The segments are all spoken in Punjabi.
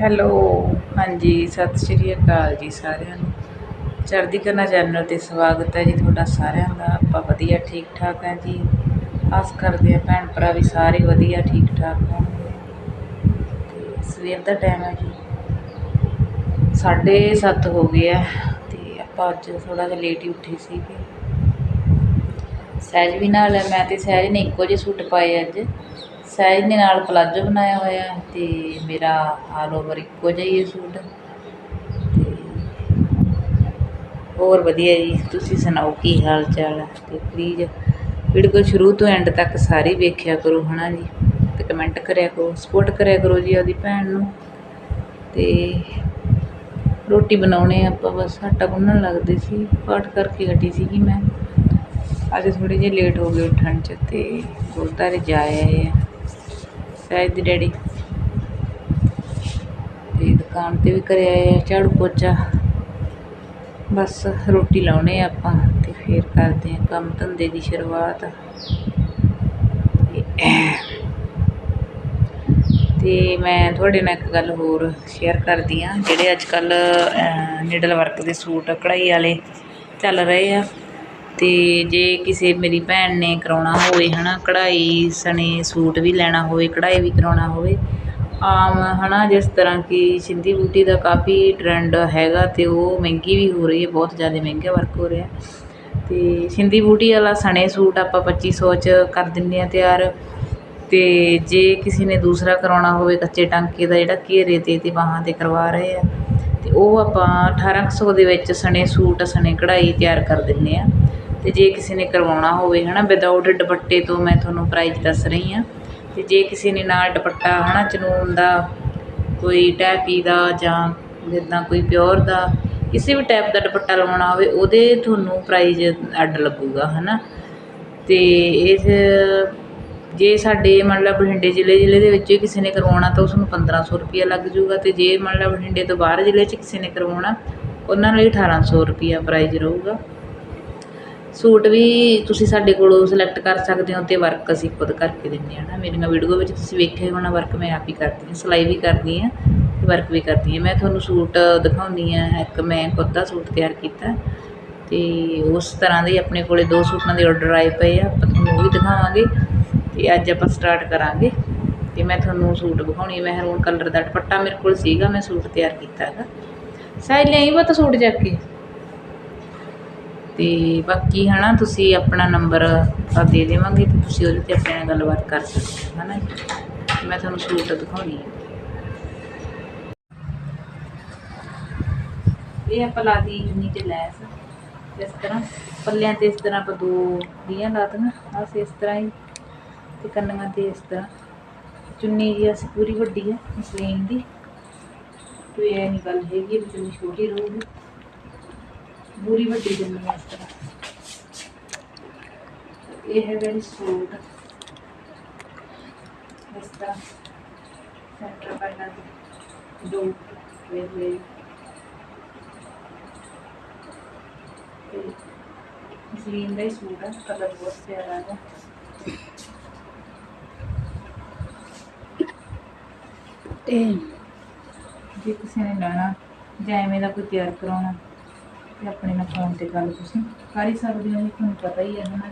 ਹੈਲੋ। ਹਾਂਜੀ, ਸਤਿ ਸ਼੍ਰੀ ਅਕਾਲ ਜੀ ਸਾਰਿਆਂ ਨੂੰ। ਚੜ੍ਹਦੀ ਕਲਾ ਚੈਨਲ ਤੇ ਸਵਾਗਤ ਹੈ ਜੀ ਤੁਹਾਡਾ ਸਾਰਿਆਂ ਦਾ। ਆਪਾਂ ਵਧੀਆ ਠੀਕ ਠਾਕ ਹੈ ਜੀ। ਆਸ ਕਰਦੇ ਹਾਂ ਭੈਣ ਭਰਾ ਵੀ ਸਾਰੇ ਵਧੀਆ ਠੀਕ ਠਾਕ ਹੋਣਗੇ ਤੇ ਸਵੇਰ ਦਾ ਟਾਈਮ ਹੈ ਜੀ। ਸਾਢੇ ਸੱਤ ਹੋ ਗਏ ਆ ਤੇ ਆਪਾਂ ਅੱਜ ਥੋੜਾ ਜਿਹਾ ਲੇਟ ਹੀ ਉੱਠੇ ਸੀਗੇ। ਸਹਿਜ ਵੀ ਨਾਲ ਮੈਂ ਤੇ ਸਹਿਜ ਨੇ ਇੱਕੋ ਜਿਹੇ ਸੂਟ ਪਾਏ ਅੱਜ। ਸਾਈਜ਼ ਦੇ ਨਾਲ ਪਲਾਜੋ ਬਣਾਇਆ ਹੋਇਆ ਤੇ ਮੇਰਾ ਆਲ ਓਵਰ ਇੱਕੋ ਜਿਹਾ ਹੀ ਹੈ ਸੂਟ। ਤੇ ਹੋਰ ਵਧੀਆ ਜੀ, ਤੁਸੀਂ ਸੁਣਾਓ ਕੀ ਹਾਲ ਚਾਲ ਹੈ ਤੇ ਪਲੀਜ਼ ਵੀਡੀਓ ਸ਼ੁਰੂ ਤੋਂ ਐਂਡ ਤੱਕ ਸਾਰੀ ਵੇਖਿਆ ਕਰੋ, ਹਨਾ ਜੀ? ਤੇ ਕਮੈਂਟ ਕਰਿਆ ਕਰੋ ਸਪੋਰਟ ਕਰਿਆ ਕਰੋ ਜੀ ਉਹਦੀ ਭੈਣ ਨੂੰ। ਤੇ ਰੋਟੀ ਬਣਾਉਣੇ ਆਪਾਂ, ਬਸ ਆਟਾ ਗੁੰਨਣ ਲੱਗਦੇ ਸੀ, ਪਾਠ ਕਰਕੇ ਹਟੀ ਸੀਗੀ ਮੈਂ। ਅੱਜ ਥੋੜੇ ਜਿਹੇ ਲੇਟ ਹੋ ਗਏ ਉੱਠਣ 'ਚ ਤੇ ਗੁਰਦੁਆਰੇ ਜਾ ਆਏ ਆ। ਸਹਿਜ ਦੀ ਡੈਡੀ। ਤੇ ਦੁਕਾਨ ਤੇ ਵੀ ਕਰਿਆ ਆਏ ਝਾੜੂ ਪੋਚਾ। ਬਸ ਰੋਟੀ ਲਾਉਣੇ ਆਪਾਂ ਤੇ ਫੇਰ ਕਰਦੇ ਆ ਕੰਮ ਧੰਦੇ ਦੀ ਸ਼ੁਰੂਆਤ। ਤੇ ਮੈਂ ਤੁਹਾਡੇ ਨਾਲ ਇੱਕ ਗੱਲ ਹੋਰ ਸ਼ੇਅਰ ਕਰਦੀ ਆ, ਜਿਹੜੇ ਅੱਜ ਕੱਲ ਨਿਡਲ ਵਰਕ ਦੇ ਸੂਟ ਕਢਾਈ ਵਾਲੇ ਚੱਲ ਰਹੇ ਆ। ਅਤੇ ਜੇ ਕਿਸੇ ਮੇਰੀ ਭੈਣ ਨੇ ਕਰਵਾਉਣਾ ਹੋਵੇ ਹੈ ਨਾ ਕਢਾਈ, ਸਣੇ ਸੂਟ ਵੀ ਲੈਣਾ ਹੋਵੇ, ਕਢਾਈ ਵੀ ਕਰਵਾਉਣਾ ਹੋਵੇ, ਆਮ ਹੈ ਨਾ ਜਿਸ ਤਰ੍ਹਾਂ ਕਿ ਸਿੰਧੀ ਬੂਟੀ ਦਾ ਕਾਫੀ ਟਰੈਂਡ ਹੈਗਾ ਅਤੇ ਉਹ ਮਹਿੰਗੀ ਵੀ ਹੋ ਰਹੀ ਹੈ, ਬਹੁਤ ਜ਼ਿਆਦਾ ਮਹਿੰਗਾ ਵਰਕ ਹੋ ਰਿਹਾ। ਅਤੇ ਸਿੰਧੀ ਬੂਟੀ ਵਾਲਾ ਸਣੇ ਸੂਟ ਆਪਾਂ ਪੱਚੀ ਸੌ ਚ ਕਰ ਦਿੰਦੇ ਹਾਂ ਤਿਆਰ। ਅਤੇ ਜੇ ਕਿਸੇ ਨੇ ਦੂਸਰਾ ਕਰਾਉਣਾ ਹੋਵੇ, ਕੱਚੇ ਟਾਂਕੇ ਦਾ ਜਿਹੜਾ ਘੇਰੇ ਤੇ ਅਤੇ ਬਾਹਾਂ ਤੇ ਕਰਵਾ ਰਹੇ ਆ ਅਤੇ ਉਹ ਆਪਾਂ 1800 ਦੇ ਵਿੱਚ ਸਣੇ ਸੂਟ, ਸਣੇ ਕਢਾਈ ਤਿਆਰ ਕਰ ਦਿੰਦੇ ਹਾਂ। ਤੇ ਜੇ ਕਿਸੇ ਨੇ ਕਰਵਾਉਣਾ ਹੋਵੇ ਹੈ ਨਾ ਵਿਦਆਊਟ ਦੁਪੱਟੇ ਤੋਂ ਮੈਂ ਤੁਹਾਨੂੰ ਪ੍ਰਾਈਜ਼ ਦੱਸ ਰਹੀ ਹਾਂ। ਅਤੇ ਜੇ ਕਿਸੇ ਨੇ ਨਾਲ ਦੁਪੱਟਾ ਹੈ ਨਾ ਚਨੂਨ ਦਾ, ਕੋਈ ਟੈਪੀ ਦਾ ਜਾਂ ਜਿੱਦਾਂ ਕੋਈ ਪਿਓਰ ਦਾ, ਕਿਸੇ ਵੀ ਟਾਈਪ ਦਾ ਦੁਪੱਟਾ ਲਵਾਉਣਾ ਹੋਵੇ, ਉਹਦੇ ਤੁਹਾਨੂੰ ਪ੍ਰਾਈਜ਼ ਅੱਡ ਲੱਗੂਗਾ ਨਾ ਅਤੇ ਇਸ ਜੇ ਸਾਡੇ ਮੰਨ ਲਾ ਬਠਿੰਡੇ ਜ਼ਿਲ੍ਹੇ ਜ਼ਿਲ੍ਹੇ ਦੇ ਵਿੱਚ ਕਿਸੇ ਨੇ ਕਰਵਾਉਣਾ, ਤਾਂ ਉਸ ਨੂੰ 1500 ਰੁਪਿਆ ਲੱਗ ਜੂਗਾ। ਅਤੇ ਜੇ ਮੰਨ ਲਾ ਬਠਿੰਡੇ ਤੋਂ ਬਾਹਰ ਜ਼ਿਲ੍ਹੇ 'ਚ ਕਿਸੇ ਨੇ ਕਰਵਾਉਣਾ, ਉਹਨਾਂ ਲਈ 1800 ਰੁਪਿਆ ਪ੍ਰਾਈਜ਼ ਰਹੂਗਾ। ਸੂਟ ਵੀ ਤੁਸੀਂ ਸਾਡੇ ਕੋਲੋਂ ਸਿਲੈਕਟ ਕਰ ਸਕਦੇ ਹੋ ਅਤੇ ਵਰਕ ਅਸੀਂ ਖੁਦ ਕਰਕੇ ਦਿੰਦੇ ਹਾਂ ਨਾ। ਮੇਰੀਆਂ ਵੀਡੀਓ ਵਿੱਚ ਤੁਸੀਂ ਵੇਖਿਆ ਹੋਣਾ ਵਰਕ ਮੈਂ ਆਪ ਹੀ ਕਰਦੀ ਹਾਂ, ਸਿਲਾਈ ਵੀ ਕਰਦੀ ਹਾਂ ਤੇ ਵਰਕ ਵੀ ਕਰਦੀ ਹਾਂ। ਮੈਂ ਤੁਹਾਨੂੰ ਸੂਟ ਦਿਖਾਉਂਦੀ ਹਾਂ, ਇੱਕ ਮੈਂ ਖੁਦ ਦਾ ਸੂਟ ਤਿਆਰ ਕੀਤਾ ਅਤੇ ਉਸ ਤਰ੍ਹਾਂ ਦੇ ਆਪਣੇ ਕੋਲੇ ਦੋ ਸੂਟਾਂ ਦੇ ਆਰਡਰ ਆਏ ਪਏ ਆ, ਆਪਾਂ ਤੁਹਾਨੂੰ ਉਹ ਵੀ ਦਿਖਾਵਾਂਗੇ ਅਤੇ ਅੱਜ ਆਪਾਂ ਸਟਾਰਟ ਕਰਾਂਗੇ ਅਤੇ ਮੈਂ ਤੁਹਾਨੂੰ ਸੂਟ ਵਿਖਾਉਣੀ ਮੈਂ ਮਹਿਰੂਨ ਕਲਰ ਦਾ ਦੁਪੱਟਾ ਮੇਰੇ ਕੋਲ ਸੀਗਾ, ਮੈਂ ਸੂਟ ਤਿਆਰ ਕੀਤਾ ਹੈਗਾ। ਸਾਈ ਲਈ ਵਾ ਤਾਂ ਸੂਟ ਜਾ ਕੇ? ਤੇ ਬਾਕੀ ਨਾ ਤੁਸੀਂ ਆਪਣਾ ਨੰਬਰ ਆ ਦੇ ਦੇਵਾਂਗੇ ਅਤੇ ਤੁਸੀਂ ਉਹਦੇ ਤੇ ਆਪਣੇ ਨਾਲ ਗੱਲਬਾਤ ਕਰ ਸਕਦੇ ਹੋ ਹੈ ਨਾ ਜੀ। ਮੈਂ ਤੁਹਾਨੂੰ ਸੂਟ ਦਿਖਾਉਣੀ ਹੈ ਇਹ ਆਪਾਂ ਲਾ ਦੀ ਚੁੰਨੀ ਤੇ ਲੈਸ, ਇਸ ਤਰ੍ਹਾਂ। ਪੱਲਿਆਂ ਤੇ ਇਸ ਤਰ੍ਹਾਂ ਆਪਾਂ ਦੋ ਲੀਆਂ ਲਾ ਦੇਣਾ, ਬਸ ਇਸ ਤਰ੍ਹਾਂ ਹੀ। ਤੇ ਕੰਨਾਂ ਤੇ ਇਸ ਤਰ੍ਹਾਂ। ਚੁੰਨੀ ਜੀ ਅਸੀਂ ਪੂਰੀ ਵੱਡੀ ਹੈ ਮਸਲੀਨ ਦੀ। ਕੋਈ ਇਹ ਨਹੀਂ ਗੱਲ ਹੈਗੀ ਵੀ ਚੁੰਨੀ ਛੋਟੀ ਰਹੂਗੀ। ਪੂਰੀ ਵੱਡੀ ਚੁੰਨੀ ਹੈ ਇਸ ਤਰ੍ਹਾਂ ਇਹ ਹੈ ਮੇਰੀ ਸੂਟ ਇਸ ਤਰ੍ਹਾਂ ਸੈਂਟਰ ਕਰਨਾ ਦੋ ਵੇ ਵੇ ਮਸਲੀਨ ਦਾ ਹੀ ਸੂਟ ਹੈ ਕਲਰ ਬਹੁਤ ਪਿਆਰਾ ਹੈ ਤੇ ਜੇ ਕਿਸੇ ਨੇ ਲੈਣਾ ਜਾਂ ਐਵੇਂ ਦਾ ਕੋਈ ਤਿਆਰ ਕਰਾਉਣਾ ਤੇ ਆਪਣੇ ਨਾਲ ਫੋਨ ਤੇ ਗੱਲ ਤੁਸੀਂ ਕਰ ਹੀ ਸਕਦੇ ਹੋ, ਤੁਹਾਨੂੰ ਪਤਾ ਹੀ ਹੈ ਨਾ।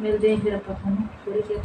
ਮਿਲਦੇ ਹਾਂ ਫਿਰ ਆਪਾਂ ਤੁਹਾਨੂੰ ਥੋੜੀ ਚਿਰ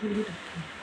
对。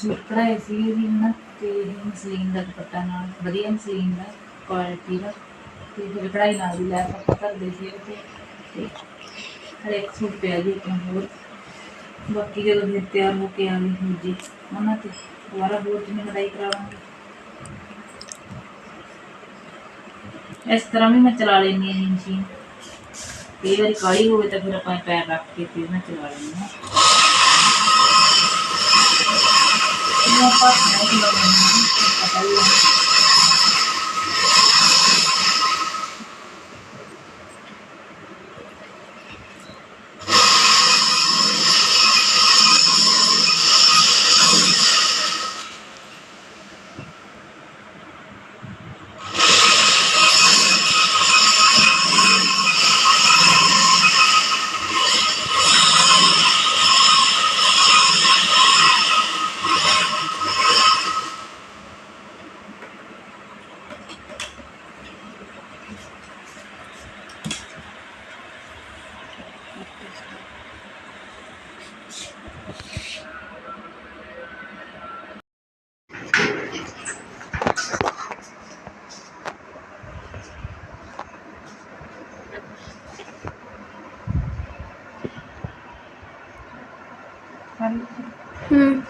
ਸੂਟ ਕਢਾਏ ਸੀ ਵੀ ਹਨਾ ਤੇ ਇਹ ਮਸਲੀਨ ਦਾ ਦੁਪੱਟਾ ਨਾਲ ਵਧੀਆ ਮਸਲੀਨ ਦਾ ਕੁਆਲਿਟੀ ਦਾ ਤੇ ਫਿਰ ਕਢਾਈ ਨਾਲ ਵੀ ਲੈ ਆਪਾਂ ਕਰਦੇ ਸੀ ਉਹ ਤੇ ਤੇ ਹਰ ਇੱਕ ਸੂਟ ਪਿਆ ਜੀ ਆਪਣਾ ਹੋਰ ਬਾਕੀ ਜਦੋਂ ਫਿਰ ਤਿਆਰ ਹੋ ਕੇ ਆਵੇ ਹੁਣ ਜੀ ਉਹਨਾਂ ਤੇ ਦੁਬਾਰਾ ਹੋਰ ਜਿਵੇਂ ਕਢਾਈ ਕਰਾਵਾਂਗੇ ਇਸ ਤਰ੍ਹਾਂ ਵੀ ਮੈਂ ਚਲਾ ਲੈਂਦੀ ਹਾਂ ਮਸ਼ੀਨ ਕਈ ਵਾਰੀ ਕਾਲੀ ਹੋਵੇ ਤਾਂ ਫਿਰ ਆਪਾਂ ਪੈਰ ਰੱਖ ਕੇ ਫਿਰ ਮੈਂ ਚਲਾ ਲੈਂਦੀ ਹਾਂ ਇਹ ਆਪਾਂ ਨਹੀਂ ਲਾਉਣਾ ਪਤਾ ਹੀ ਹੈ ਹੂੰ।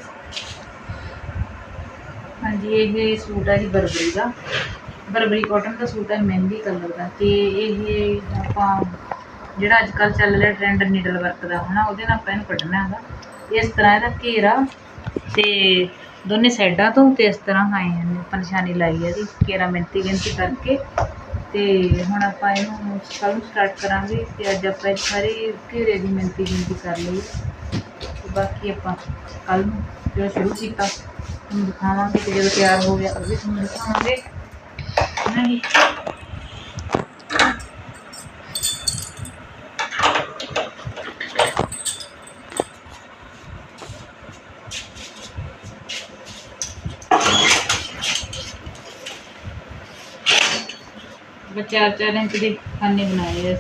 ਹਾਂਜੀ ਇਹ ਸੂਟ ਹੈ ਜੀ ਬਰਬਰੀ ਦਾ। ਬਰਬਰੀ ਕਾਟਨ ਦਾ ਸੂਟ ਹੈ ਮਹਿੰਦੀ ਕਲਰ ਦਾ। ਤੇ ਇਹ ਆਪਾਂ ਜਿਹੜਾ ਅੱਜ ਕੱਲ ਚੱਲ ਰਿਹਾ ਟ੍ਰੈਂਡ ਨੀਡਲ ਵਰਕ ਦਾ ਹਨਾ ਉਹਦੇ ਨਾਲ ਆਪਾਂ ਇਹਨੂੰ ਕੱਢਣਾ ਹੈਗਾ। ਇਸ ਤਰ੍ਹਾਂ ਇਹਦਾ ਘੇਰਾ ਤੇ ਦੋਨੇ ਸਾਈਡਾਂ ਤੋਂ ਤੇ ਇਸ ਤਰ੍ਹਾਂ ਆਏ ਹਨ ਆਪਾਂ ਨਿਸ਼ਾਨੀ ਲਾਈ ਹੈ ਜੀ ਘੇਰਾ ਮਿੰਤੀ ਗਿਣਤੀ ਕਰਕੇ। ਤੇ ਹੁਣ ਆਪਾਂ ਇਹਨੂੰ ਕੱਲ੍ਹ ਨੂੰ ਸਟਾਰਟ ਕਰਾਂਗੇ ਤੇ ਅੱਜ ਆਪਾਂ ਇਹ ਸਾਰੇ ਘੇਰੇ ਦੀ ਮਿੰਤੀ ਗਿਣਤੀ ਕਰ ਲਈ ਬਾਕੀ ਆਪਾਂ ਕੱਲ ਨੂੰ ਜਿਹੜਾ ਸ਼ੁਰੂ ਕੀਤਾ ਤੁਹਾਨੂੰ ਦਿਖਾਵਾਂਗੇ ਤੇ ਜਦੋਂ ਤਿਆਰ ਹੋ ਗਿਆ ਅੱਗੇ ਤੁਹਾਨੂੰ ਦਿਖਾਵਾਂਗੇ ਨਹੀਂ ਚਾਰ ਚਾਰ ਇੰਚ ਦੇ ਖਾਨੇ ਬਣਾਏ ਆ ਇਸ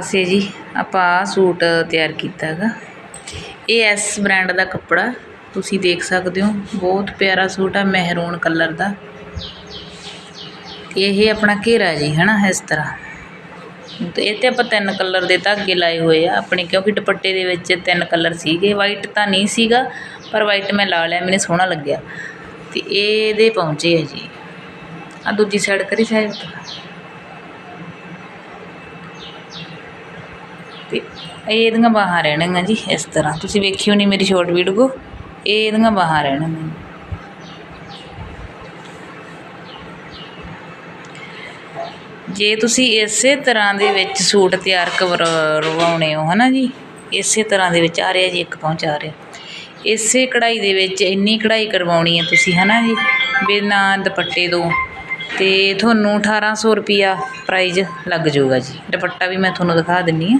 ਤਰ੍ਹਾਂ ਜੀ ਆਪਾਂ ਸੂਟ ਤਿਆਰ ਕੀਤਾ ਹੈਗਾ। ਇਹ ਐਸ ਬ੍ਰਾਂਡ ਦਾ ਕੱਪੜਾ, ਤੁਸੀਂ ਦੇਖ ਸਕਦੇ ਹੋ, ਬਹੁਤ ਪਿਆਰਾ ਸੂਟ ਆ, ਮਹਿਰੂਨ ਕਲਰ ਦਾ। ਇਹ ਆਪਣਾ ਘੇਰਾ ਜੀ, ਹਨਾ, ਇਸ ਤਰ੍ਹਾਂ। ਤੇ ਇਹ ਤੇ ਆਪਾਂ ਤਿੰਨ ਕਲਰ ਦੇ ਧਾਗੇ ਲਾਏ ਹੋਏ ਆ, ਆਪਣੇ, ਕਿਉਂਕਿ ਦੁਪੱਟੇ ਦੇ ਵਿੱਚ ਤਿੰਨ ਕਲਰ ਸੀਗੇ ਵਾਈਟ ਤਾਂ ਨਹੀਂ ਸੀਗਾ, ਪਰ ਵਾਈਟ ਮੈਂ ਲਾ ਲਿਆ, ਮੈਨੂੰ ਸੋਹਣਾ ਲੱਗਿਆ। ਤੇ ਇਹਦੇ ਪਹੁੰਚੇ ਆ ਜੀ। ਆ ਦੂਜੀ ਸਾਈਡ ਕਰੀ ਸਾਹਿਬ ਤੇ ਇਹ ਇਹਦੀਆਂ ਬਾਹਾਂ ਰਹਿਣਗੀਆਂ ਜੀ ਇਸ ਤਰ੍ਹਾਂ। ਤੁਸੀਂ ਵੇਖੀ ਹੋਣੀ ਮੇਰੀ ਸ਼ਾਰਟ ਵੀਡੀਓ ਇਹ ਇਹਦੀਆਂ ਬਾਹਾਂ ਰਹਿਣਗੀਆਂ। ਜੇ ਤੁਸੀਂ ਇਸੇ ਤਰ੍ਹਾਂ ਦੇ ਵਿੱਚ ਸੂਟ ਤਿਆਰ ਕਰਵਾਉਣੇ ਹੋ, ਹਨਾ ਜੀ? ਇਸੇ ਤਰ੍ਹਾਂ ਦੇ ਵਿੱਚ ਆ ਰਿਹਾ ਜੀ, ਇੱਕ ਪਹੁੰਚ ਆ ਰਿਹਾ। ਇਸੇ ਕਢਾਈ ਦੇ ਵਿੱਚ ਇੰਨੀ ਕਢਾਈ ਕਰਵਾਉਣੀ ਹੈ ਤੁਸੀਂ, ਹਨਾ ਜੀ? ਬਿਨਾਂ ਦੁਪੱਟੇ ਤੋਂ। ਤੇ ਤੁਹਾਨੂੰ 1800 ਰੁਪਿਆ ਪ੍ਰਾਈਜ਼ ਲੱਗ ਜਾਊਗਾ ਜੀ। ਦੁਪੱਟਾ ਵੀ ਮੈਂ ਤੁਹਾਨੂੰ ਦਿਖਾ ਦਿੰਨੀ ਆ।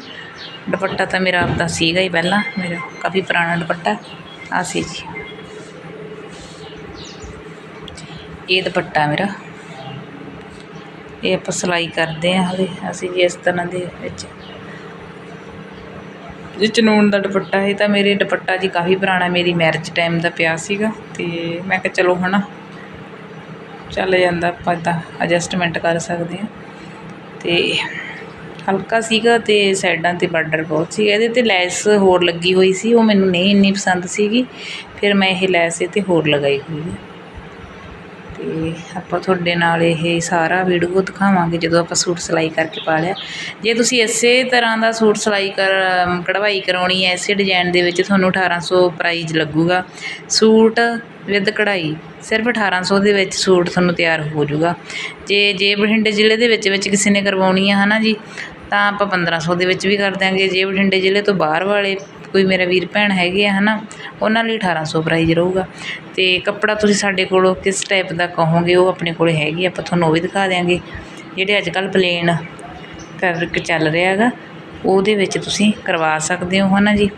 ਦੁਪੱਟਾ ਤਾਂ ਮੇਰਾ ਆਪਦਾ ਸੀਗਾ ਹੀ ਪਹਿਲਾਂ, ਮੇਰਾ ਕਾਫੀ ਪੁਰਾਣਾ ਦੁਪੱਟਾ ਆ ਸੀ ਜੀ। ਇਹ ਦੁਪੱਟਾ ਮੇਰਾ। ਇਹ ਆਪਾਂ ਸਿਲਾਈ ਕਰਦੇ ਹਾਂ ਹਲੇ, ਅਸੀਂ ਵੀ ਇਸ ਤਰ੍ਹਾਂ ਦੇ ਵਿੱਚ। ਇਹ ਚਨੂਨ ਦਾ ਦੁਪੱਟਾ, ਇਹ ਤਾਂ ਮੇਰੇ ਦੁਪੱਟਾ ਜੀ ਕਾਫੀ ਪੁਰਾਣਾ, ਮੇਰੀ ਮੈਰਿਜ ਟਾਈਮ ਦਾ ਪਿਆ ਸੀਗਾ, ਤੇ ਮੈਂ ਕਿਹਾ ਚਲੋ ਹਨਾ, ਚੱਲ ਜਾਂਦਾ ਆਪਾਂ ਤਾਂ ਐਡਜਸਟਮੈਂਟ ਕਰ ਸਕਦੇ ਹਾਂ। ਤੇ ਹਲਕਾ ਸੀਗਾ ਅਤੇ ਸਾਈਡਾਂ ਤੇ ਬਾਰਡਰ ਬਹੁਤ ਸੀ। ਇਹਦੇ ਤੇ ਲੈਸ ਹੋਰ ਲੱਗੀ ਹੋਈ ਸੀ, ਉਹ ਮੈਨੂੰ ਨਹੀਂ ਇੰਨੀ ਪਸੰਦ ਸੀਗੀ। ਫਿਰ ਮੈਂ ਇਹ ਲੈਸ ਇਹ ਤੇ ਹੋਰ ਲਗਾਈ ਹੋਈ ਹੈ। ਅਤੇ ਆਪਾਂ ਤੁਹਾਡੇ ਨਾਲ ਇਹ ਸਾਰਾ ਵੀਡੀਓ ਦਿਖਾਵਾਂਗੇ ਜਦੋਂ ਆਪਾਂ ਸੂਟ ਸਿਲਾਈ ਕਰਕੇ ਪਾ ਲਿਆ। ਜੇ ਤੁਸੀਂ ਇਸੇ ਤਰ੍ਹਾਂ ਦਾ ਸੂਟ ਸਿਲਾਈ ਕਰ, ਕਢਵਾਈ ਕਰਾਉਣੀ ਹੈ, ਇਸੇ ਡਿਜ਼ਾਈਨ ਦੇ ਵਿੱਚ ਤੁਹਾਨੂੰ 1800 ਪ੍ਰਾਈਜ਼ ਲੱਗੂਗਾ। ਸੂਟ ਵਿਦ ਕਢਾਈ, ਸਿਰਫ 1800 ਦੇ ਵਿੱਚ ਸੂਟ ਤੁਹਾਨੂੰ ਤਿਆਰ ਹੋ ਜਾਊਗਾ। ਜੇ ਜੇ ਬਠਿੰਡੇ ਜ਼ਿਲ੍ਹੇ ਦੇ ਵਿੱਚ ਵਿੱਚ ਕਿਸੇ ਨੇ ਕਰਵਾਉਣੀ ਆ ਹਨਾ ਜੀ? ਤਾਂ ਆਪਾਂ 1500 ਦੇ ਵਿੱਚ ਵੀ ਕਰ ਦਿਆਂਗੇ। ਜੇ ਬਠਿੰਡੇ ਜ਼ਿਲ੍ਹੇ ਤੋਂ ਬਾਹਰ ਵਾਲੇ ਕੋਈ ਮੇਰਾ ਵੀਰ ਭੈਣ ਹੈਗੇ ਆ ਹੈ ਨਾ ਉਹਨਾਂ ਲਈ 1800 ਪ੍ਰਾਈਜ਼ ਰਹੂਗਾ। ਅਤੇ ਕੱਪੜਾ ਤੁਸੀਂ ਸਾਡੇ ਕੋਲੋਂ ਕਿਸ ਟਾਈਪ ਦਾ ਕਹੋਗੇ, ਉਹ ਆਪਣੇ ਕੋਲ ਹੈਗੀ, ਆਪਾਂ ਤੁਹਾਨੂੰ ਉਹ ਵੀ ਦਿਖਾ ਦਿਆਂਗੇ। ਜਿਹੜੇ ਅੱਜ ਕੱਲ੍ਹ ਪਲੇਨ ਫੈਬਰਿਕ ਚੱਲ ਰਿਹਾ ਹੈਗਾ, ਉਹਦੇ ਵਿੱਚ ਤੁਸੀਂ ਕਰਵਾ ਸਕਦੇ ਹੋ ਹੈ ਨਾ ਜੀ।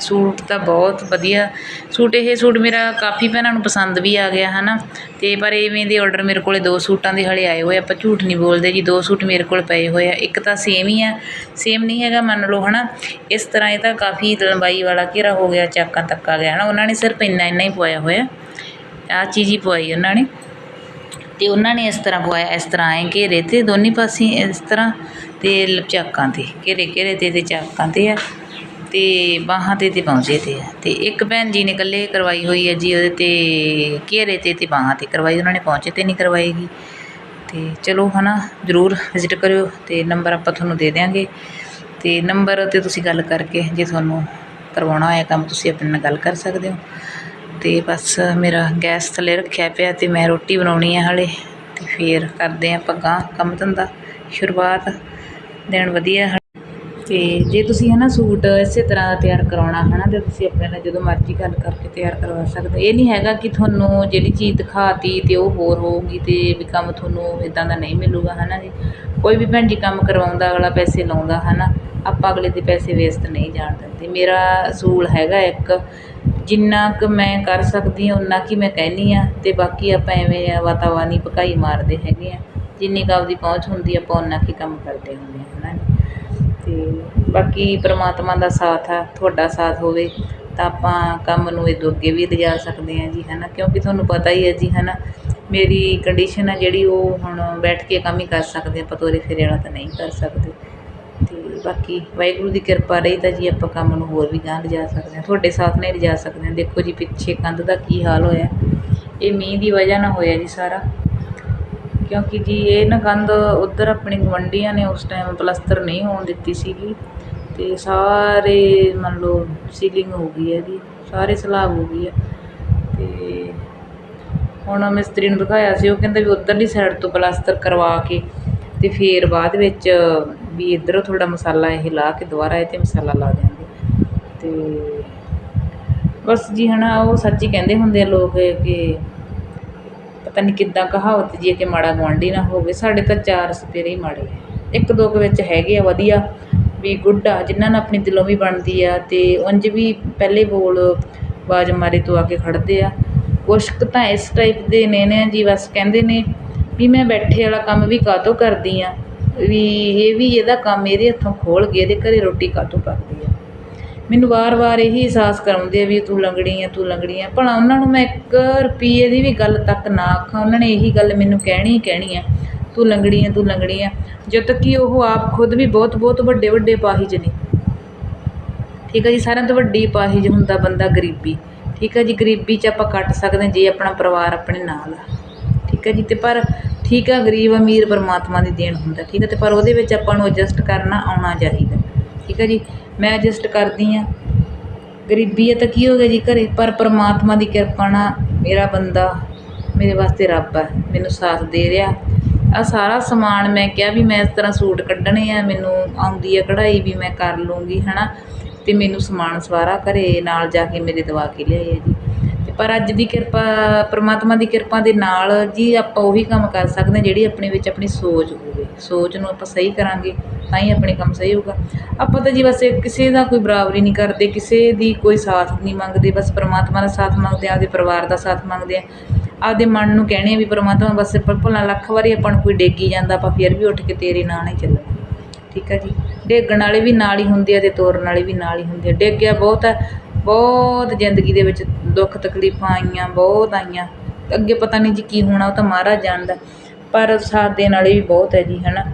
ਸੂਟ ਤਾਂ ਬਹੁਤ ਵਧੀਆ। ਸੂਟ ਇਹ ਸੂਟ ਮੇਰਾ ਕਾਫੀ ਭੈਣਾਂ ਨੂੰ ਪਸੰਦ ਵੀ ਆ ਗਿਆ ਹੈ ਨਾ ਅਤੇ ਪਰ ਇਵੇਂ ਦੇ ਔਡਰ ਮੇਰੇ ਕੋਲ ਦੋ ਸੂਟਾਂ ਦੇ ਹਲੇ ਆਏ ਹੋਏ ਆਪਾਂ ਝੂਠ ਨਹੀਂ ਬੋਲਦੇ ਜੀ, ਦੋ ਸੂਟ ਮੇਰੇ ਕੋਲ ਪਏ ਹੋਏ ਆ। ਇੱਕ ਤਾਂ ਸੇਮ ਹੀ ਆ ਸੇਮ ਨਹੀਂ ਹੈਗਾ, ਮੰਨ ਲਓ ਹੈ ਨਾ ਇਸ ਤਰ੍ਹਾਂ ਇਹ ਤਾਂ ਕਾਫੀ ਲੰਬਾਈ ਵਾਲਾ ਘੇਰਾ ਹੋ ਗਿਆ, ਚਾਕਾਂ ਤੱਕ ਆ ਗਿਆ ਹੈ ਨਾ ਉਹਨਾਂ ਨੇ ਸਿਰਫ ਇੰਨਾ ਇੰਨਾ ਹੀ ਪਵਾਇਆ ਹੋਇਆ। ਆਹ ਚੀਜ਼ ਹੀ ਪਵਾਈ ਉਹਨਾਂ ਨੇ। ਅਤੇ ਉਹਨਾਂ ਨੇ ਇਸ ਤਰ੍ਹਾਂ ਪਵਾਇਆ, ਇਸ ਤਰ੍ਹਾਂ ਐ ਘੇਰੇ ਤੇ ਦੋਨੇ ਪਾਸੇ ਇਸ ਤਰ੍ਹਾਂ ਅਤੇ ਲਪਚਾਕਾਂ ਤੇ, ਘੇਰੇ ਘੇਰੇ ਤੇ ਅਤੇ ਚਾਕਾਂ ਤੇ ਆ। ਅਤੇ ਬਾਹਾਂ ਤੇ ਅਤੇ ਪਹੁੰਚੇ ਤੇ ਆ। ਤੇ ਇੱਕ ਭੈਣ ਜੀ ਨੇ ਇਕੱਲੇ ਕਰਵਾਈ ਹੋਈ ਹੈ ਜੀ, ਉਹਦੇ ਤੇ ਘੇਰੇ ਤੇ ਅਤੇ ਬਾਹਾਂ ਤੇ ਕਰਵਾਈ, ਉਹਨਾਂ ਨੇ ਪਹੁੰਚੇ ਤੇ ਨਹੀਂ ਕਰਵਾਏਗੀ ਅਤੇ ਚਲੋ ਹੈ ਨਾ ਜ਼ਰੂਰ ਵਿਜ਼ਿਟ ਕਰਿਓ ਅਤੇ ਨੰਬਰ ਆਪਾਂ ਤੁਹਾਨੂੰ ਦੇ ਦਿਆਂਗੇ। ਅਤੇ ਨੰਬਰ ਤੇ ਤੁਸੀਂ ਗੱਲ ਕਰਕੇ ਜੇ ਤੁਹਾਨੂੰ ਕਰਵਾਉਣਾ ਹੋਇਆ ਕੰਮ, ਤੁਸੀਂ ਆਪਣੇ ਨਾਲ ਗੱਲ ਕਰ ਸਕਦੇ ਹੋ। ਅਤੇ ਬਸ ਮੇਰਾ ਗੈਸ ਥੱਲੇ ਰੱਖਿਆ ਪਿਆ ਅਤੇ ਮੈਂ ਰੋਟੀ ਬਣਾਉਣੀ ਹੈ ਹਾਲੇ। ਅਤੇ ਫਿਰ ਕਰਦੇ ਹਾਂ ਆਪਾਂ ਗਾਂਹ ਕੰਮ ਧੰਦਾ। ਸ਼ੁਰੂਆਤ। ਦਿਨ ਵਧੀਆ ਤੇ ਜੇ ਤੁਸੀਂ ਹਨਾ ਸੂਟ ਇਸੇ ਤਰ੍ਹਾਂ ਦਾ ਤਿਆਰ ਕਰਾਉਣਾ ਹਨਾ, ਤੇ ਤੁਸੀਂ ਆਪਣੇ ਨਾਲ ਜਦੋਂ ਮਰਜ਼ੀ ਗੱਲ ਕਰਕੇ ਤਿਆਰ ਕਰਵਾ ਸਕਦੇ। ਇਹ ਨਹੀਂ ਹੈਗਾ ਕਿ ਤੁਹਾਨੂੰ ਜਿਹੜੀ ਚੀਜ਼ ਦਿਖਾਤੀ ਤੇ ਉਹ ਹੋਰ ਹੋਊਗੀ ਤੇ ਵੀ ਕੰਮ ਤੁਹਾਨੂੰ ਇਦਾਂ ਦਾ ਨਹੀਂ ਮਿਲੂਗਾ ਹਨਾ ਜੀ। ਕੋਈ ਵੀ ਭੈਣ ਜੀ ਕੰਮ ਕਰਵਾਉਂਦਾ, ਅਗਲਾ ਪੈਸੇ ਲਾਉਂਦਾ ਹਨਾ, ਆਪਾਂ ਅਗਲੇ ਦੇ ਪੈਸੇ ਵੇਸਟ ਨਹੀਂ ਜਾਣ ਦਿੰਦੇ। ਮੇਰਾ ਅਸੂਲ ਹੈਗਾ ਇੱਕ, ਜਿੰਨਾ ਕੁ ਮੈਂ ਕਰ ਸਕਦੀ ਹਾਂ ਉਨਾ ਕੀ ਮੈਂ ਕਹਿਨੀ ਆ ਤੇ ਬਾਕੀ ਆਪਾਂ ਐਵੇਂ ਆ ਵਾਤਾਵਾਨੀ ਪਕਾਈ ਮਾਰਦੇ ਹੈਗੇ ਆ। ਜਿੰਨੀ ਕੁ ਆਪਦੀ ਪਹੁੰਚ ਹੁੰਦੀ, ਆਪਾਂ ਉਨਾ ਕੀ ਕੰਮ ਕਰਦੇ ਹੁੰਦੇ ਹਾਂ ਤੇ ਬਾਕੀ ਪ੍ਰਮਾਤਮਾ ਦਾ ਸਾਥ ਆ, ਤੁਹਾਡਾ ਸਾਥ ਹੋਵੇ, ਤਾਂ ਆਪਾਂ ਕੰਮ ਨੂੰ ਇਹ ਅੱਗੇ ਵੀ ਲਿਜਾ ਸਕਦੇ ਹਾਂ ਜੀ ਹੈ ਨਾ ਕਿਉਂਕਿ ਤੁਹਾਨੂੰ ਪਤਾ ਹੀ ਹੈ ਜੀ ਹੈ ਨਾ ਮੇਰੀ ਕੰਡੀਸ਼ਨ ਆ ਜਿਹੜੀ ਉਹ ਹੁਣ ਬੈਠ ਕੇ ਕੰਮ ਹੀ ਕਰ ਸਕਦੇ ਆਪਾਂ ਤੋਰੇ ਫੇਰੇ ਵਾਲਾ ਤਾਂ ਨਹੀਂ ਕਰ ਸਕਦੇ। ਤੇ ਬਾਕੀ ਵਾਹਿਗੁਰੂ ਦੀ ਕਿਰਪਾ ਰਹੀ ਤਾਂ ਜੀ ਆਪਾਂ ਕੰਮ ਨੂੰ ਹੋਰ ਵੀ ਗਾਂਹ ਲਿਜਾ ਸਕਦੇ ਹਾਂ। ਤੁਹਾਡੇ ਸਾਥ ਨਾਲ ਲਿਜਾ ਸਕਦੇ ਹਾਂ। ਦੇਖੋ ਜੀ, ਪਿੱਛੇ ਕੰਧ ਦਾ ਕੀ ਹਾਲ ਹੋਇਆ। ਇਹ ਮੀਂਹ ਦੀ ਵਜ੍ਹਾ ਨਾਲ ਹੋਇਆ ਜੀ ਸਾਰਾ। ਕਿਉਂਕਿ ਜੀ ਇਹ ਨਾ ਕੰਧ ਉੱਧਰ ਆਪਣੀ ਗੁਆਂਢੀਆਂ ਨੇ ਉਸ ਟਾਈਮ ਪਲਸਤਰ ਨਹੀਂ ਹੋਣ ਦਿੱਤੀ ਸੀਗੀ ਅਤੇ ਸਾਰੇ ਮੰਨ ਲਓ ਸੀਲਿੰਗ ਹੋ ਗਈ ਹੈ ਜੀ ਸਾਰੇ ਸਲਾਬ ਹੋ ਗਈ ਹੈ। ਅਤੇ ਹੁਣ ਮਿਸਤਰੀ ਨੂੰ ਦਿਖਾਇਆ ਸੀ, ਉਹ ਕਹਿੰਦਾ ਵੀ ਉੱਧਰਲੀ ਸਾਈਡ ਤੋਂ ਪਲਸਤਰ ਕਰਵਾ ਕੇ ਅਤੇ ਫਿਰ ਬਾਅਦ ਵਿੱਚ ਵੀ ਇੱਧਰੋਂ ਥੋੜ੍ਹਾ ਮਸਾਲਾ ਇਹ ਲਾ ਕੇ ਦੁਬਾਰਾ ਇਹ 'ਤੇ ਮਸਾਲਾ ਲਾ ਦਿਆਂਗੇ। ਅਤੇ ਬਸ ਜੀ ਹਨਾ, ਉਹ ਸੱਚ ਹੀ ਕਹਿੰਦੇ ਹੁੰਦੇ ਆ ਲੋਕ ਕਿ ਪਤਾ ਨਹੀਂ ਕਿੱਦਾਂ ਕਹਾਵਤ ਜੀ ਹੈ ਕਿ ਮਾੜਾ ਗੁਆਂਢੀ ਨਾ ਹੋਵੇ, ਸਾਡੇ ਤਾਂ ਚਾਰ ਸਪੇਰੇ ਹੀ ਮਾੜੇ ਇੱਕ ਦੋ ਕੁ ਵਿੱਚ ਹੈਗੇ ਆ ਵਧੀਆ, ਵੀ ਗੁੱਡ ਆ, ਜਿਨ੍ਹਾਂ ਨਾਲ ਆਪਣੀ ਦਿਲੋਂ ਵੀ ਬਣਦੀ ਆ ਅਤੇ ਉਂਝ ਵੀ ਪਹਿਲੇ ਬੋਲ ਬਾਜ਼ ਮਾਰੇ ਤੋਂ ਆ ਕੇ ਖੜ੍ਹਦੇ ਆ। ਕੁਛ ਕੁ ਤਾਂ ਇਸ ਟਾਈਪ ਦੇ ਨੇ ਨੇ ਜੀ, ਬਸ ਕਹਿੰਦੇ ਨੇ ਵੀ ਮੈਂ ਬੈਠੇ ਵਾਲਾ ਕੰਮ ਵੀ ਕਾਹਤੋਂ ਕਰਦੀ ਆ? ਵੀ ਇਹ ਵੀ ਇਹਦਾ ਕੰਮ ਇਹਦੇ ਹੱਥੋਂ ਖੋਲ ਗਏ ਇਹਦੇ ਘਰੇ ਰੋਟੀ ਕਾਹਤੋਂ ਪੱਕਦੀ ਆ? ਮੈਨੂੰ ਵਾਰ-ਵਾਰ ਇਹੀ ਅਹਿਸਾਸ ਕਰਾਉਂਦੇ ਆ ਵੀ ਤੂੰ ਲੰਗੜੀ ਆ, ਤੂੰ ਲੰਗੜੀ ਆ। ਭਲਾ ਉਹਨਾਂ ਨੂੰ ਮੈਂ 1 ਰੁਪਈਏ ਦੀ ਵੀ ਗੱਲ ਤੱਕ ਨਾ ਆਖਾਂ, ਉਹਨਾਂ ਨੇ ਇਹੀ ਗੱਲ ਮੈਨੂੰ ਕਹਿਣੀ ਹੀ ਕਹਿਣੀ ਆ, ਤੂੰ ਲੰਗੜੀ ਆ, ਤੂੰ ਲੰਗੜੀ ਆ। ਜਦ ਕਿ ਉਹ ਆਪ ਖੁਦ ਵੀ ਬਹੁਤ ਬਹੁਤ ਵੱਡੇ ਵੱਡੇ ਪਾਹਿਜ ਨੇ। ਠੀਕ ਹੈ ਜੀ, ਸਾਰਿਆਂ ਤੋਂ ਵੱਡੀ ਪਾਹਿਜ ਹੁੰਦਾ ਬੰਦਾ ਗਰੀਬੀ। ਠੀਕ ਹੈ ਜੀ, ਗਰੀਬੀ 'ਚ ਆਪਾਂ ਕੱਟ ਸਕਦੇ ਹਾਂ ਜੇ ਆਪਣਾ ਪਰਿਵਾਰ ਆਪਣੇ ਨਾਲ ਆ। ਠੀਕ ਹੈ ਜੀ, ਤੇ ਪਰ ਠੀਕ ਆ, ਗਰੀਬ ਅਮੀਰ ਪਰਮਾਤਮਾ ਦੀ ਦੇਣ ਹੁੰਦਾ। ਠੀਕ ਹੈ ਤੇ ਪਰ ਉਹਦੇ ਵਿੱਚ ਆਪਾਂ ਨੂੰ ਐਡਜਸਟ ਕਰਨਾ ਆਉਣਾ ਚਾਹੀਦਾ। ਠੀਕ ਹੈ ਜੀ ਮੈਂ ਐਡਜਸਟ ਕਰਦੀ ਹਾਂ ਗਰੀਬੀ ਹੈ ਤਾਂ ਕੀ ਹੋ ਗਿਆ ਜੀ ਘਰੇ? ਪਰ ਪਰਮਾਤਮਾ ਦੀ ਕਿਰਪਾ ਨਾਲ ਮੇਰਾ ਬੰਦਾ ਮੇਰੇ ਵਾਸਤੇ ਰੱਬ ਹੈ, ਮੈਨੂੰ ਸਾਥ ਦੇ ਰਿਹਾ। ਆ ਸਾਰਾ ਸਮਾਨ ਮੈਂ ਕਿਹਾ ਵੀ ਮੈਂ ਇਸ ਤਰ੍ਹਾਂ ਸੂਟ ਕੱਢਣੇ ਆ, ਮੈਨੂੰ ਆਉਂਦੀ ਆ ਕਢਾਈ ਵੀ ਮੈਂ ਕਰ ਲੂੰਗੀ, ਹਨਾ? ਤੇ ਮੈਨੂੰ ਸਮਾਨ ਸਵਾਰਾ ਘਰੇ, ਨਾਲ ਜਾ ਕੇ ਮੇਰੇ ਦਵਾ ਕੇ ਲਿਆਏ ਆ ਜੀ। ਪਰ ਅੱਜ ਦੀ ਕਿਰਪਾ, ਪਰਮਾਤਮਾ ਦੀ ਕਿਰਪਾ ਦੇ ਨਾਲ ਜੀ ਆਪਾਂ ਉਹੀ ਕੰਮ ਕਰ ਸਕਦੇ ਹਾਂ ਜਿਹੜੀ ਆਪਣੇ ਵਿੱਚ ਆਪਣੀ ਸੋਚ ਹੋਵੇ। ਸੋਚ ਨੂੰ ਆਪਾਂ ਸਹੀ ਕਰਾਂਗੇ, ਤਾਂ ਹੀ ਆਪਣੇ ਕੰਮ ਸਹੀ ਹੋਊਗਾ। ਆਪਾਂ ਤਾਂ ਜੀ ਬਸ ਕਿਸੇ ਦਾ ਕੋਈ ਬਰਾਬਰੀ ਨਹੀਂ ਕਰਦੇ, ਕਿਸੇ ਦੀ ਕੋਈ ਸਾਥ ਨਹੀਂ ਮੰਗਦੇ, ਬਸ ਪਰਮਾਤਮਾ ਦਾ ਸਾਥ ਮੰਗਦੇ ਆ ਆਪਦੇ ਪਰਿਵਾਰ ਦਾ ਸਾਥ ਮੰਗਦੇ ਆ ਆਪਦੇ ਮਨ ਨੂੰ ਕਹਿੰਦੇ ਆ ਵੀ ਪਰਮਾਤਮਾ ਬਸ ਭ- ਭਲਾ ਲੱਖ ਵਾਰੀ ਆਪਾਂ ਨੂੰ ਕੋਈ ਡੇਗੀ ਜਾਂਦਾ, ਆਪਾਂ ਫਿਰ ਵੀ ਉੱਠ ਕੇ ਤੇਰੇ ਨਾਲ ਹੀ ਚੱਲਣਾ ਠੀਕ ਹੈ ਜੀ? ਡੇਗਣ ਵਾਲੇ ਵੀ ਨਾਲ ਹੀ ਹੁੰਦੇ ਆ ਤੇ ਤੋਰਨ ਵਾਲੇ ਵੀ ਨਾਲ ਹੀ ਹੁੰਦੇ ਆ। ਡੇਗਿਆ ਬਹੁਤ ਹੈ ਬਹੁਤ ਜ਼ਿੰਦਗੀ ਦੇ ਵਿੱਚ ਦੁੱਖ ਤਕਲੀਫਾਂ ਆਈਆਂ, ਬਹੁਤ ਆਈਆਂ। ਅੱਗੇ ਪਤਾ ਨਹੀਂ ਜੀ ਕੀ ਹੋਣਾ, ਉਹ ਤਾਂ ਮਹਾਰਾਜ ਜਾਣਦਾ। ਪਰ ਸਾਥ ਦੇਣ ਵਾਲੇ ਵੀ ਬਹੁਤ ਹੈ ਜੀ, ਹਨਾ।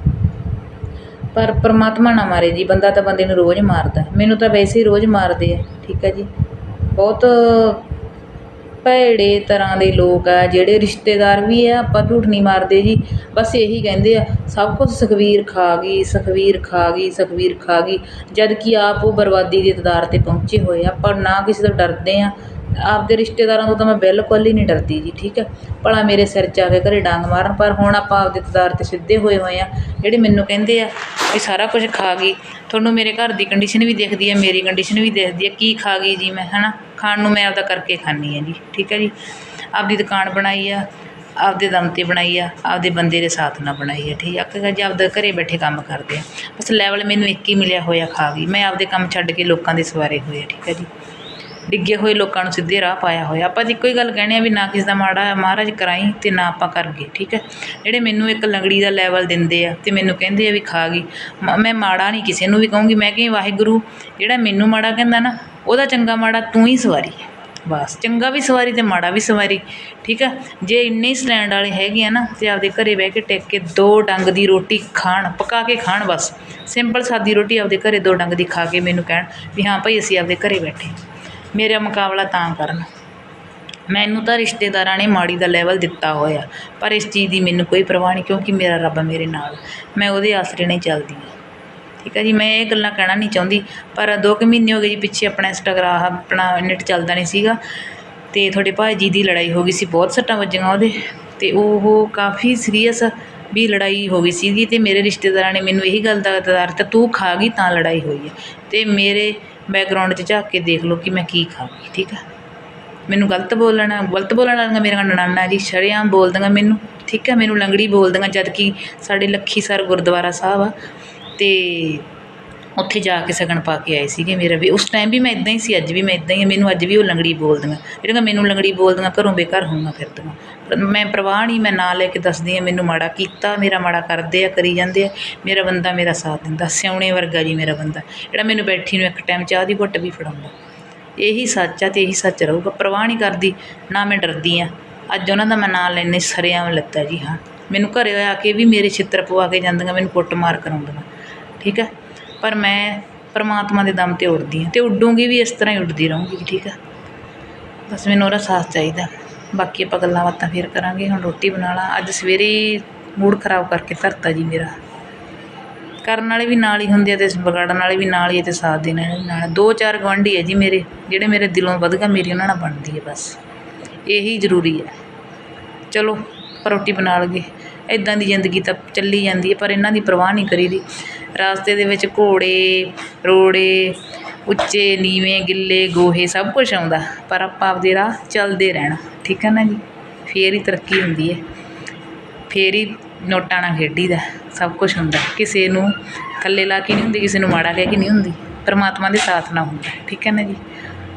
ਪਰ ਪਰਮਾਤਮਾ ਨਾ ਮਾਰੇ ਜੀ, ਬੰਦਾ ਤਾਂ ਬੰਦੇ ਨੂੰ ਰੋਜ਼ ਮਾਰਦਾ। ਮੈਨੂੰ ਤਾਂ ਵੈਸੇ ਹੀ ਰੋਜ਼ ਮਾਰਦੇ ਆ, ਠੀਕ ਹੈ ਜੀ। ਬਹੁਤ ਭੈੜੇ ਤਰ੍ਹਾਂ ਦੇ ਲੋਕ ਆ, ਜਿਹੜੇ ਰਿਸ਼ਤੇਦਾਰ ਵੀ ਆ, ਆਪਾਂ ਝੂਠ ਨਹੀਂ ਮਾਰਦੇ ਜੀ। ਬਸ ਇਹੀ ਕਹਿੰਦੇ ਆ, ਸਭ ਕੁਝ ਸੁਖਬੀਰ ਖਾ ਗਈ, ਸੁਖਬੀਰ ਖਾ ਗਈ, ਸੁਖਬੀਰ ਖਾ ਗਈ। ਜਦ ਕਿ ਆਪ ਉਹ ਬਰਬਾਦੀ ਦੇ ਦਦਾਰ ਤੇ ਪਹੁੰਚੇ ਹੋਏ ਆ, ਆਪਾਂ ਨਾ ਕਿਸੇ ਤੋਂ ਡਰਦੇ ਆ। ਆਪਦੇ ਰਿਸ਼ਤੇਦਾਰਾਂ ਤੋਂ ਤਾਂ ਮੈਂ ਬਿਲਕੁਲ ਹੀ ਨਹੀਂ ਡਰਦੀ ਜੀ, ਠੀਕ ਹੈ ਭਲਾ ਮੇਰੇ ਸਿਰ 'ਚ ਆ ਕੇ ਘਰੇ ਡਾਂਗ ਮਾਰਨ, ਪਰ ਹੁਣ ਆਪਾਂ ਆਪਦੇ ਤਦਾਰ ਤੇ ਸਿੱਧੇ ਹੋਏ ਹੋਏ ਆ, ਜਿਹੜੇ ਮੈਨੂੰ ਕਹਿੰਦੇ ਆ ਵੀ ਸਾਰਾ ਕੁਝ ਖਾ ਗਈ। ਤੁਹਾਨੂੰ ਮੇਰੇ ਘਰ ਦੀ ਕੰਡੀਸ਼ਨ ਵੀ ਦਿਖਦੀ ਹੈ ਮੇਰੀ ਕੰਡੀਸ਼ਨ ਵੀ ਦਿਖਦੀ ਹੈ ਕੀ ਖਾ ਗਈ ਜੀ ਮੈਂ, ਹਨਾ? ਖਾਣ ਨੂੰ ਮੈਂ ਆਪਦਾ ਕਰਕੇ ਖਾਂਦੀ ਹਾਂ ਜੀ, ਠੀਕ ਹੈ ਜੀ। ਆਪਦੀ ਦੁਕਾਨ ਬਣਾਈ ਆ, ਆਪਦੇ ਦਮ 'ਤੇ ਬਣਾਈ ਆ, ਆਪਦੇ ਬੰਦੇ ਦੇ ਸਾਥ ਨਾਲ ਬਣਾਈ ਆ, ਠੀਕ ਆ ਕਿ ਜੀ, ਆਪਦਾ ਘਰ ਬੈਠੇ ਕੰਮ ਕਰਦੇ ਹਾਂ ਬਸ ਲੈਵਲ ਮੈਨੂੰ ਇੱਕ ਹੀ ਮਿਲਿਆ ਹੋਇਆ ਖਾ ਗਈ। ਮੈਂ ਆਪਦੇ ਕੰਮ ਛੱਡ ਕੇ ਲੋਕਾਂ ਦੇ ਸਵਾਰੇ ਹੋਏ ਆ ਠੀਕ ਹੈ ਜੀ। ਡਿੱਗੇ ਹੋਏ ਲੋਕਾਂ ਨੂੰ ਸਿੱਧੇ ਰਾਹ ਪਾਇਆ ਹੋਇਆ। ਆਪਾਂ ਤਾਂ ਇੱਕੋ ਹੀ ਗੱਲ ਕਹਿੰਦੇ ਆ ਵੀ ਨਾ ਕਿਸੇ ਦਾ ਮਾੜਾ ਮਹਾਰਾਜ ਕਰਾਈ ਅਤੇ ਨਾ ਆਪਾਂ ਕਰ ਗਏ, ਠੀਕ ਹੈ? ਜਿਹੜੇ ਮੈਨੂੰ ਇੱਕ ਲੰਗੜੀ ਦਾ ਲੈਵਲ ਦਿੰਦੇ ਆ ਅਤੇ ਮੈਨੂੰ ਕਹਿੰਦੇ ਆ ਵੀ ਖਾ ਗਈ। ਮ- ਮੈਂ ਮਾੜਾ ਨਹੀਂ ਕਿਸੇ ਨੂੰ ਵੀ ਕਹੂੰਗੀ, ਮੈਂ ਕਹੀ ਵਾਹਿਗੁਰੂ, ਜਿਹੜਾ ਮੈਨੂੰ ਮਾੜਾ ਕਹਿੰਦਾ ਨਾ, ਉਹਦਾ ਚੰਗਾ ਮਾੜਾ ਤੂੰ ਹੀ ਸਵਾਰੀ ਬਸ, ਚੰਗਾ ਵੀ ਸਵਾਰੀ ਅਤੇ ਮਾੜਾ ਵੀ ਸਵਾਰੀ, ਠੀਕ ਆ ਜੇ ਇੰਨੇ ਹੀ ਸਟੈਂਡ ਵਾਲੇ ਹੈਗੇ ਆ ਨਾ ਤੇ ਆਪਦੇ ਘਰੇ ਬਹਿ ਕੇ ਟਿਕ ਕੇ ਦੋ ਡੰਗ ਦੀ ਰੋਟੀ ਖਾਣ, ਪਕਾ ਕੇ ਖਾਣ ਬਸ। ਸਿੰਪਲ ਸਾਦੀ ਰੋਟੀ ਆਪਦੇ ਘਰੇ ਦੋ ਡੰਗ ਦੀ ਖਾ ਕੇ ਮੈਨੂੰ ਕਹਿਣ ਵੀ ਹਾਂ ਭਾਈ ਅਸੀਂ ਆਪਦੇ ਘਰੇ ਬੈਠੇ ਮੇਰਾ ਮੁਕਾਬਲਾ ਤਾਂ ਕਰਨ। ਮੈਨੂੰ ਤਾਂ ਰਿਸ਼ਤੇਦਾਰਾਂ ਨੇ ਮਾੜੀ ਦਾ ਲੈਵਲ ਦਿੱਤਾ ਹੋਇਆ। ਪਰ ਇਸ ਚੀਜ਼ ਦੀ ਮੈਨੂੰ ਕੋਈ ਪਰਵਾਹ ਨਹੀਂ, ਕਿਉਂਕਿ ਮੇਰਾ ਰੱਬ ਮੇਰੇ ਨਾਲ। ਮੈਂ ਉਹਦੇ ਆਸਰੇ ਨਹੀਂ ਚੱਲਦੀ ਠੀਕ ਹੈ ਜੀ, ਮੈਂ ਇਹ ਗੱਲਾਂ ਕਹਿਣਾ ਨਹੀਂ ਚਾਹੁੰਦੀ। ਪਰ ਦੋ ਕੁ ਮਹੀਨੇ ਹੋ ਗਏ ਜੀ, ਪਿੱਛੇ ਆਪਣਾ ਇੰਸਟਾਗ੍ਰਾਮ, ਆਪਣਾ ਨੈਟ ਚੱਲਦਾ ਨਹੀਂ ਸੀਗਾ। ਤੇ ਤੁਹਾਡੇ ਭਾਈ ਜੀ ਦੀ ਲੜਾਈ ਹੋ ਗਈ ਸੀ, ਬਹੁਤ ਸੱਟਾਂ ਵੱਜੀਆਂ ਉਹਦੇ। ਤੇ ਉਹ ਕਾਫੀ ਸੀਰੀਅਸ ਵੀ ਲੜਾਈ ਹੋ ਗਈ ਸੀਗੀ। ਤੇ ਮੇਰੇ ਰਿਸ਼ਤੇਦਾਰਾਂ ਨੇ ਮੈਨੂੰ ਇਹੀ ਗੱਲ ਦਾ ਦਦਾਰ ਦਿੱਤਾ ਤੂੰ ਖਾ ਗਈ ਤਾਂ ਲੜਾਈ ਹੋਈ ਹੈ। ਤੇ ਮੇਰੇ ਬੈਕਗ੍ਰਾਉਂਡ 'ਚ ਝਾਕ ਕੇ ਦੇਖ ਲਓ ਕਿ ਮੈਂ ਕੀ ਖਾ ਠੀਕ ਆ? ਮੈਨੂੰ ਗਲਤ ਬੋਲਣਾ, ਗਲਤ ਬੋਲਣ ਵਾਲੀਆਂ ਮੇਰੀਆਂ ਨਨਾਣਾ ਜੀ ਸ਼ਰੇਆਮ ਬੋਲਦੀਆਂ ਮੈਨੂੰ, ਠੀਕ ਆ? ਮੈਨੂੰ ਲੰਗੜੀ ਬੋਲਦੀਆਂ ਜਦ ਕਿ ਸਾਡੇ ਲੱਖੀ ਸਰ ਗੁਰਦੁਆਰਾ ਸਾਹਿਬ ਆ ਤੇ ਉੱਥੇ ਜਾ ਕੇ ਸਗਨ ਪਾ ਕੇ ਆਏ ਸੀਗੇ ਮੇਰਾ ਵੀ। ਉਸ ਟਾਈਮ ਵੀ ਮੈਂ ਇਦਾਂ ਹੀ ਸੀ, ਅੱਜ ਵੀ ਮੈਂ ਇਦਾਂ ਹੀ ਮੈਨੂੰ ਅੱਜ ਵੀ ਉਹ ਲੰਗੜੀ ਬੋਲਦੀਆਂ। ਜਿਹੜੀਆਂ ਮੈਨੂੰ ਲੰਗੜੀ ਬੋਲਦੀਆਂ ਘਰੋਂ ਬੇਘਰ ਹੋਊਗਾ ਫਿਰਦੀਆਂ ਪਰ ਮੈਂ ਪਰਵਾਹ ਨਹੀਂ, ਮੈਂ ਨਾਂ ਲੈ ਕੇ ਦੱਸਦੀ ਹਾਂ, ਮੈਨੂੰ ਮਾੜਾ ਕੀਤਾ, ਮੇਰਾ ਮਾੜਾ ਕਰਦੇ ਆ, ਕਰੀ ਜਾਂਦੇ ਆ। ਮੇਰਾ ਬੰਦਾ ਮੇਰਾ ਸਾਥ ਦਿੰਦਾ ਸਿਉਣੇ ਵਰਗਾ ਜੀ ਮੇਰਾ ਬੰਦਾ। ਜਿਹੜਾ ਮੈਨੂੰ ਬੈਠੀ ਨੂੰ ਇੱਕ ਟਾਈਮ ਚਾਹ ਦੀ ਘੁੱਟ ਵੀ ਫੜਾਉਂਦਾ। ਇਹੀ ਸੱਚ ਆ ਅਤੇ ਇਹੀ ਸੱਚ ਰਹੂਗਾ, ਪਰਵਾਹ ਨਹੀਂ ਕਰਦੀ, ਨਾ ਮੈਂ ਡਰਦੀ ਆ। ਅੱਜ ਉਹਨਾਂ ਦਾ ਮੈਂ ਨਾਂ ਲੈਣੇ ਸਰਿਆਮ ਲੱਤਾ ਜੀ, ਹਾਂ। ਮੈਨੂੰ ਘਰੇ ਆ ਕੇ ਵੀ ਮੇਰੇ ਛਿੱਤਰ ਪਵਾ ਕੇ ਜਾਂਦੀਆਂ, ਮੈਨੂੰ ਕੁੱਟਮਾਰ ਕਰਾਉਂਦੀਆਂ। ਠੀਕ ਹੈ ਪਰ ਮੈਂ ਪਰਮਾਤਮਾ ਦੇ ਦਮ ਤੇ ਉੱਡਦੀ ਹਾਂ ਤੇ ਉੱਡੂਗੀ ਵੀ ਇਸ ਤਰ੍ਹਾਂ ਹੀ ਉੱਡਦੀ ਰਹੂੰਗੀ, ਠੀਕ ਹੈ ਬਸ ਮੈਨੂੰ ਉਹਦਾ ਸਾਥ ਚਾਹੀਦਾ। ਬਾਕੀ ਆਪਾਂ ਗੱਲਾਂ ਬਾਤਾਂ ਫਿਰ ਕਰਾਂਗੇ, ਹੁਣ ਰੋਟੀ ਬਣਾ ਲਾ। ਅੱਜ ਸਵੇਰੇ ਮੂਡ ਖਰਾਬ ਕਰਕੇ ਧਰਤਾ ਜੀ ਮੇਰਾ। ਕਰਨ ਵਾਲੇ ਵੀ ਨਾਲ ਹੀ ਹੁੰਦੇ ਆ ਤੇ ਵਿਗਾੜਨ ਵਾਲੇ ਵੀ ਨਾਲ ਹੀ ਆ ਤੇ ਸਾਥ ਦੇਣ ਵਾਲੇ ਵੀ ਨਾਲ। ਦੋ ਚਾਰ ਗੁਆਂਢੀ ਹੈ ਜੀ ਮੇਰੇ, ਜਿਹੜੇ ਮੇਰੇ ਦਿਲੋਂ ਵਧਗਾ, ਮੇਰੀ ਉਹਨਾਂ ਨਾਲ ਬਣਦੀ ਹੈ ਬਸ। ਇਹੀ ਜ਼ਰੂਰੀ ਹੈ ਚਲੋ, ਆਪਾਂ ਰੋਟੀ ਬਣਾ ਲਈਏ। ਇਦਾਂ ਦੀ ਜ਼ਿੰਦਗੀ ਤਾਂ ਚੱਲੀ ਜਾਂਦੀ ਹੈ ਪਰ ਇਹਨਾਂ ਦੀ ਪਰਵਾਹ ਨਹੀਂ ਕਰੀਦੀ ਰਾਸਤੇ ਦੇ ਵਿੱਚ ਘੋੜੇ, ਰੋੜੇ, ਉੱਚੇ, ਨੀਵੇਂ, ਗਿੱਲੇ, ਗੋਹੇ ਸਭ ਕੁਝ ਆਉਂਦਾ। ਪਰ ਆਪਾਂ ਆਪਦੇ ਰਾਹ ਚੱਲਦੇ ਰਹਿਣਾ। ਠੀਕ ਹੈ ਨਾ ਜੀ? ਫਿਰ ਹੀ ਤਰੱਕੀ ਹੁੰਦੀ ਹੈ ਫਿਰ ਹੀ ਨੋਟਾਂ ਨਾਲ ਖੇਡੀਦਾ, ਸਭ ਕੁਛ ਹੁੰਦਾ। ਕਿਸੇ ਨੂੰ ਥੱਲੇ ਲਾ ਕੇ ਨਹੀਂ ਹੁੰਦੀ, ਕਿਸੇ ਨੂੰ ਮਾੜਾ ਕਹਿ ਕੇ ਨਹੀਂ ਹੁੰਦੀ। ਪਰਮਾਤਮਾ ਦੇ ਸਾਥ ਨਾਲ ਹੁੰਦਾ, ਠੀਕ ਹੈ ਨਾ ਜੀ?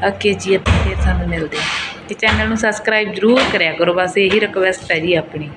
ਓਕੇ ਜੀ, ਆਪਾਂ ਫਿਰ ਸਾਨੂੰ ਮਿਲਦੇ ਹਾਂ। ਅਤੇ ਚੈਨਲ ਨੂੰ ਸਬਸਕ੍ਰਾਈਬ ਜ਼ਰੂਰ ਕਰਿਆ ਕਰੋ, ਬਸ ਇਹੀ ਰਿਕੁਐਸਟ ਹੈ ਜੀ ਆਪਣੀ।